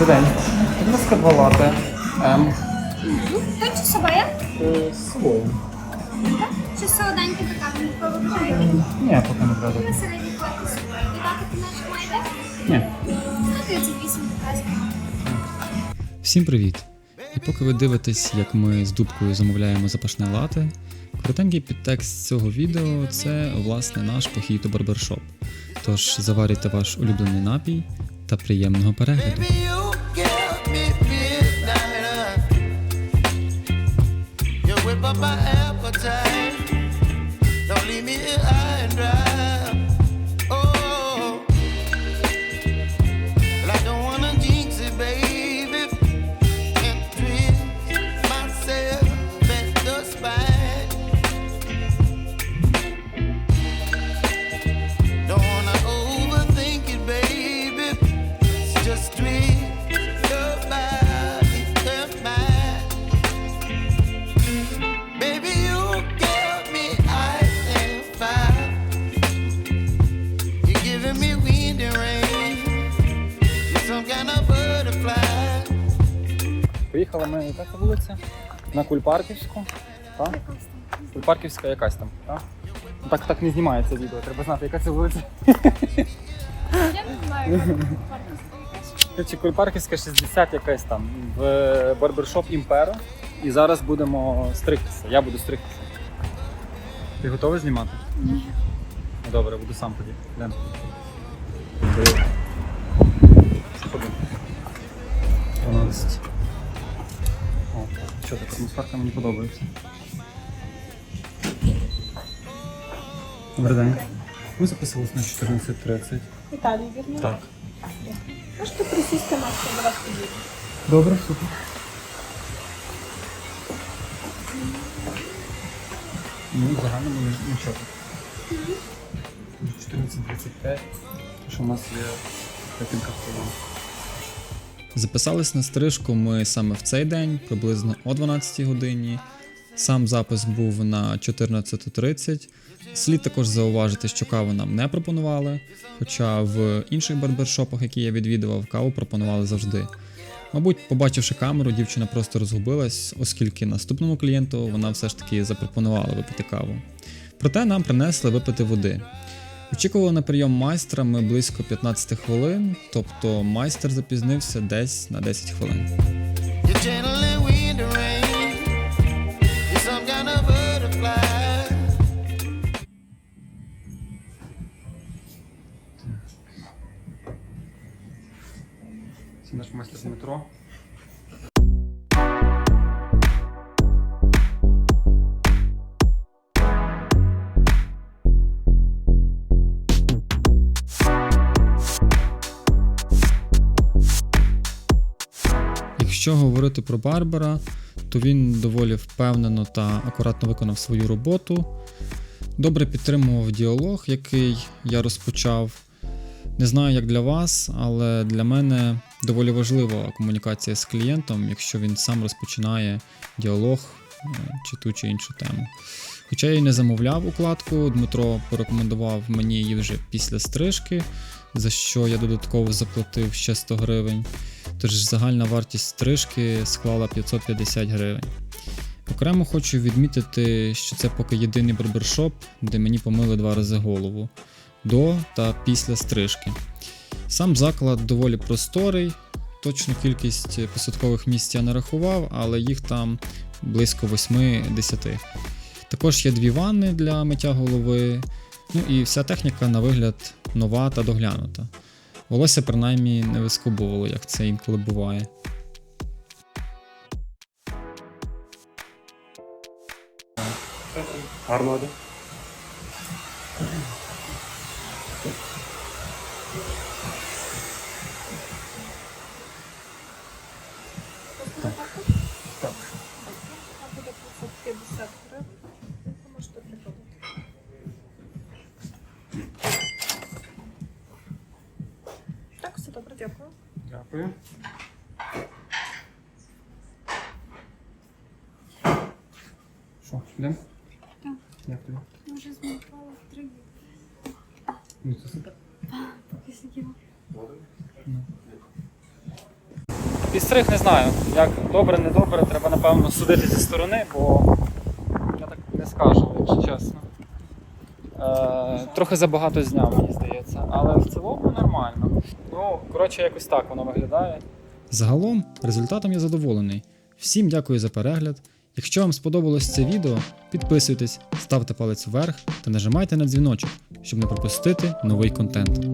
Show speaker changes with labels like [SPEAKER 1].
[SPEAKER 1] Добрий день. Будь ласка, два лати. М.
[SPEAKER 2] Хто чи собою?
[SPEAKER 1] Е, З собою.
[SPEAKER 2] Чи солоденька така?
[SPEAKER 1] Ні, поки не треба.
[SPEAKER 2] На середній ти наш маєте?
[SPEAKER 1] Ні.
[SPEAKER 2] 138 будь
[SPEAKER 3] Всім привіт! І поки ви дивитесь, як ми з дубкою замовляємо запашне лате, коротенький підтекст цього відео це власне наш похід у барбершоп. Тож заварюйте ваш улюблений напій та приємного перегляду.
[SPEAKER 1] Поїхали ми, яка це вулиця? На Кульпарківську. Так? Кульпарківська якась там, так? Так, так не знімається відео, треба знати, яка це вулиця.
[SPEAKER 2] Я не знаю.
[SPEAKER 1] Коротше, Кульпарківська 60 якась там в барбершоп Імперо. І зараз будемо стригтися. Я буду стригтися. Ти готовий знімати?
[SPEAKER 2] Ні.
[SPEAKER 1] Ну, Добре, буду сам тоді. Йдемо. Що мені подобається. Добрий день. Ми записувалися на 14.30.
[SPEAKER 4] Віталій, вірно?
[SPEAKER 1] Так.
[SPEAKER 4] Можете присісти на до вас підійде.
[SPEAKER 1] Добре, супер. Ну, в загальному нічого. 14.35, що у нас є декілька хвилин.
[SPEAKER 3] Записались на стрижку ми саме в цей день, приблизно о 12 годині. Сам запис був на 14.30. Слід також зауважити, що каву нам не пропонували, хоча в інших барбершопах, які я відвідував, каву пропонували завжди. Мабуть, побачивши камеру, дівчина просто розгубилась, оскільки наступному клієнту вона все ж таки запропонувала випити каву. Проте нам принесли випити води. Очікували на прийом майстра ми близько 15 хвилин, тобто майстер запізнився десь на 10 хвилин.
[SPEAKER 1] Це наш майстер з
[SPEAKER 3] Якщо говорити про Барбара, то він доволі впевнено та акуратно виконав свою роботу. Добре підтримував діалог, який я розпочав. Не знаю, як для вас, але для мене доволі важлива комунікація з клієнтом, якщо він сам розпочинає діалог е, чи ту чи іншу тему. Хоча я й не замовляв укладку, Дмитро порекомендував мені її вже після стрижки, за що я додатково заплатив ще 100 гривень. Тож загальна вартість стрижки склала 550 гривень. Окремо хочу відмітити, що це поки єдиний барбершоп, де мені помили два рази голову до та після стрижки. Сам заклад доволі просторий, точну кількість посадкових місць я не рахував, але їх там близько 8-10. Також є дві ванни для миття голови, ну і вся техніка на вигляд нова та доглянута. Волосся принаймні не вискубувало, як це інколи буває.
[SPEAKER 1] Гарно
[SPEAKER 4] Дякую.
[SPEAKER 1] Що, йдемо?
[SPEAKER 2] Так.
[SPEAKER 1] Як тобі?
[SPEAKER 2] Я вже змонтувала три
[SPEAKER 1] Ну, це супер.
[SPEAKER 2] поки сиділа.
[SPEAKER 1] Підстриг не знаю. Як добре, не добре, треба напевно судити зі сторони, бо я так не скажу, якщо чесно. Е, трохи забагато зняв, мені здається. Але в цілому нормально. Ну, коротше, якось так воно виглядає.
[SPEAKER 3] Загалом, результатом я задоволений. Всім дякую за перегляд. Якщо вам сподобалось це відео, підписуйтесь, ставте палець вверх та нажимайте на дзвіночок, щоб не пропустити новий контент.